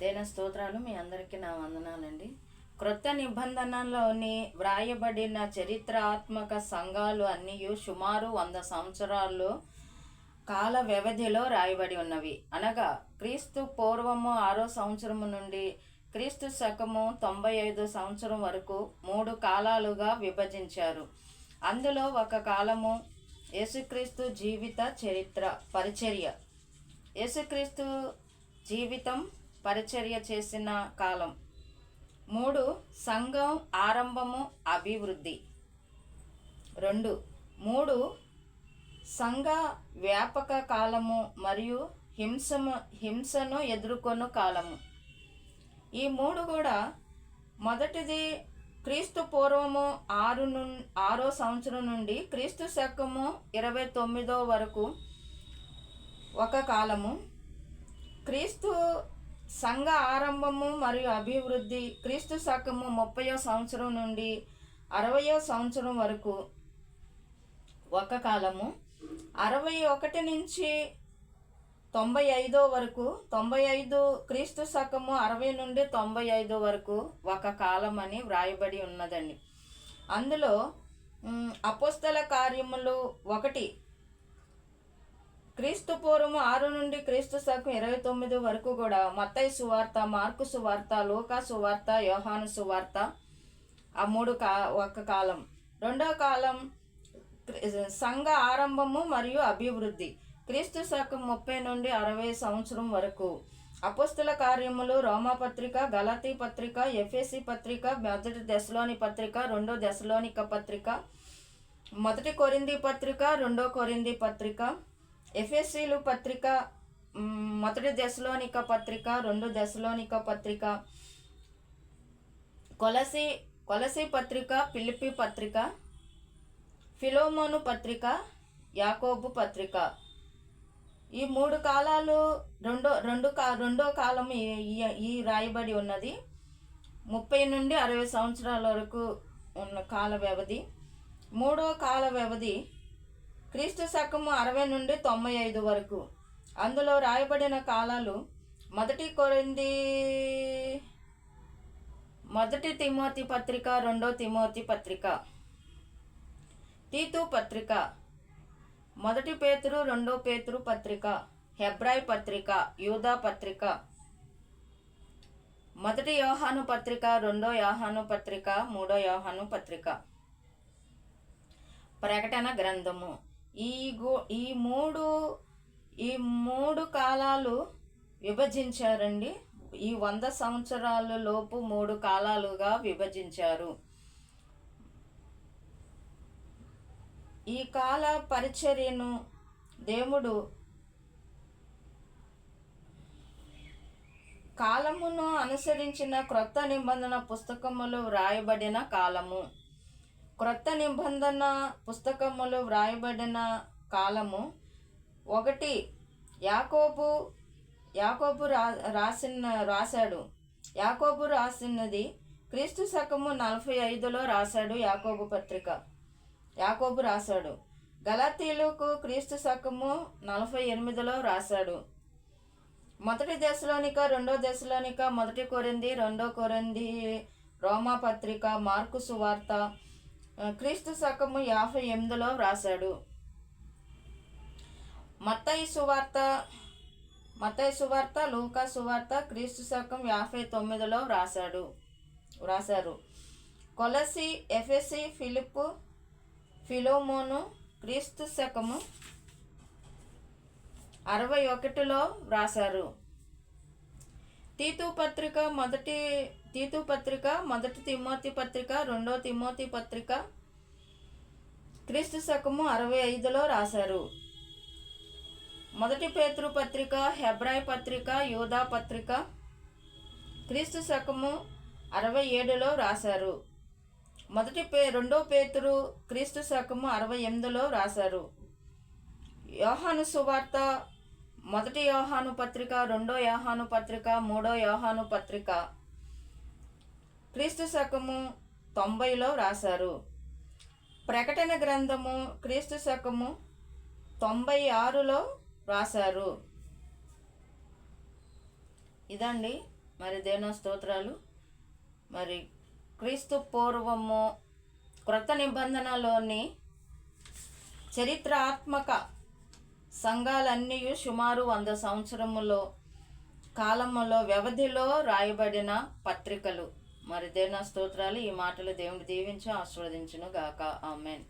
దేన స్తోత్రాలు మీ అందరికీ నా వందనాలండి. క్రొత్త నిబంధనలోని వ్రాయబడిన చరిత్రాత్మక సంఘాలు అన్నీ సుమారు వంద సంవత్సరాల్లో కాల వ్యవధిలో రాయబడి ఉన్నవి. అనగా క్రీస్తు పూర్వము ఆరో సంవత్సరము నుండి క్రీస్తు శకము తొంభై ఐదు సంవత్సరం వరకు మూడు కాలాలుగా విభజించారు. అందులో ఒక కాలము యేసుక్రీస్తు జీవిత చరిత్ర పరిచర్య. యేసుక్రీస్తు జీవితం పరిచర్య చేసిన కాలం. మూడు సంఘం ఆరంభము అభివృద్ధి. రెండు మూడు సంఘ వ్యాపక కాలము మరియు హింసము హింసను ఎదుర్కొను కాలము. ఈ మూడు కూడా మొదటిది క్రీస్తు పూర్వము ఆరు ను ఆరో సంవత్సరం నుండి క్రీస్తు శకము ఇరవై తొమ్మిదో వరకు ఒక కాలము. క్రీస్తు సంఘ ఆరంభము మరియు అభివృద్ధి క్రీస్తు శకము ముప్పయో సంవత్సరం నుండి అరవయో సంవత్సరం వరకు ఒక కాలము. అరవై ఒకటి నుంచి తొంభై ఐదో వరకు తొంభై ఐదు క్రీస్తు శకము అరవై నుండి తొంభై ఐదో వరకు ఒక కాలం అని వ్రాయబడి ఉన్నదండి. అందులో అపోస్తల కార్యములు ఒకటి క్రీస్తు పూర్వము ఆరు నుండి క్రీస్తు శకం ఇరవై తొమ్మిది వరకు కూడా మత్తయి సువార్త మార్కు సువార్త లోకా సువార్త యోహాను సువార్త ఆ మూడు కా ఒక కాలం. రెండో కాలం సంఘ ఆరంభము మరియు అభివృద్ధి. క్రీస్తు శకం ముప్పై నుండి అరవై సంవత్సరం వరకు అపుస్తుల కార్యములు రోమాపత్రిక గలతీ పత్రిక ఎఫ్ఎసి పత్రిక మొదటి దశలోని పత్రిక రెండో దశలోనిక పత్రిక మొదటి కొరింది పత్రిక రెండో కొరింది పత్రిక ఎఫ్ఎస్సీలు పత్రిక మొదటి దశలోనిక పత్రిక రెండు దశలోనిక పత్రిక కొలసి కొలసి పత్రిక పిలిపి పత్రిక ఫిలోమోను పత్రిక యాకోబు పత్రిక. ఈ మూడు కాలాలు రెండో రెండు కా రెండో కాలం ఈ- ఈ- ఈ రాయబడి ఉన్నది. ముప్పై నుండి అరవై సంవత్సరాల వరకు ఉన్న కాల వ్యవధి. మూడో కాల వ్యవధి క్రీస్తు శకము అరవై నుండి తొంభై ఐదు వరకు. అందులో రాయబడిన కాలాలు మొదటి కొరింది మొదటి తిమోతి పత్రిక రెండో తిమోతి పత్రిక తీతు పత్రిక మొదటి పేతురు రెండో పేతురు పత్రిక హెబ్రాయ్ పత్రిక యూదా పత్రిక మొదటి యోహాను పత్రిక రెండో యోహాను పత్రిక మూడో యోహాను పత్రిక. ప్రకటన గ్రంథము. ఈ గు ఈ మూడు ఈ మూడు కాలాలు విభజించారండి. ఈ వంద సంవత్సరాల లోపు మూడు కాలాలుగా విభజించారు. ఈ కాల పరిచర్యను దేవుడు కాలమును అనుసరించిన క్రొత్త నిబంధన పుస్తకములు వ్రాయబడిన కాలము. క్రొత్త నిబంధన పుస్తకములు వ్రాయబడిన కాలము ఒకటి. యాకోబు యాకోబు రా రాసిన రాశాడు. యాకోబు రాసినది క్రీస్తు శకము నలభై ఐదులో రాశాడు యాకోబు పత్రిక. యాకోబు రాశాడు. గలాతీలకు క్రీస్తు శకము నలభై ఎనిమిదిలో రాశాడు. మొదటి దశలోనిక రెండో దశలోనిక మొదటి కొరింది రెండో కొరింది రోమా పత్రిక మార్కు సువార్త క్రీస్తు శకము యాభై ఎనిమిదిలో వ్రాశాడు. మత్తయి సువార్త మత్తయి సువార్త లూకా సువార్త క్రీస్తు శకం యాభై తొమ్మిదిలో వ్రాశాడు వ్రాశారు. కొలసి ఎఫెసి ఫిలిప్ ఫిలోమోను క్రీస్తు శకము అరవై ఒకటిలో వ్రాశారు. తీతు పత్రిక మొదటి తీతు పత్రిక మొదటి తిమోతి పత్రిక రెండో తిమోతి పత్రిక క్రీస్తు శకము అరవై ఐదులో రాశారు. మొదటి పేతృ పత్రిక హెబ్రాయ్ పత్రిక యోధా పత్రిక క్రీస్తు శకము అరవై ఏడులో రాశారు. మొదటి పే రెండో పేతురు క్రీస్తు శకము అరవై ఎనిమిదిలో రాశారు. యోహాను సువార్త మొదటి యోహాను పత్రిక రెండో యోహాను పత్రిక మూడో యోహాను పత్రిక. క్రీస్తు శకము తొంభైలో రాశారు. ప్రకటన గ్రంథము క్రీస్తు శకము తొంభై ఆరులో రాశారు. ఇదండి మరి దేనా స్తోత్రాలు. మరి క్రీస్తు పూర్వము క్రొత్త నిబంధనలోని చరిత్రాత్మక సంఘాలన్నీ సుమారు వంద సంవత్సరములో కాలములో వ్యవధిలో రాయబడిన పత్రికలు. మరి దేనా స్తోత్రాలు ఈ మాటలు దేవుడు దీవించి ఆస్వాదించును గాక ఆమెన్.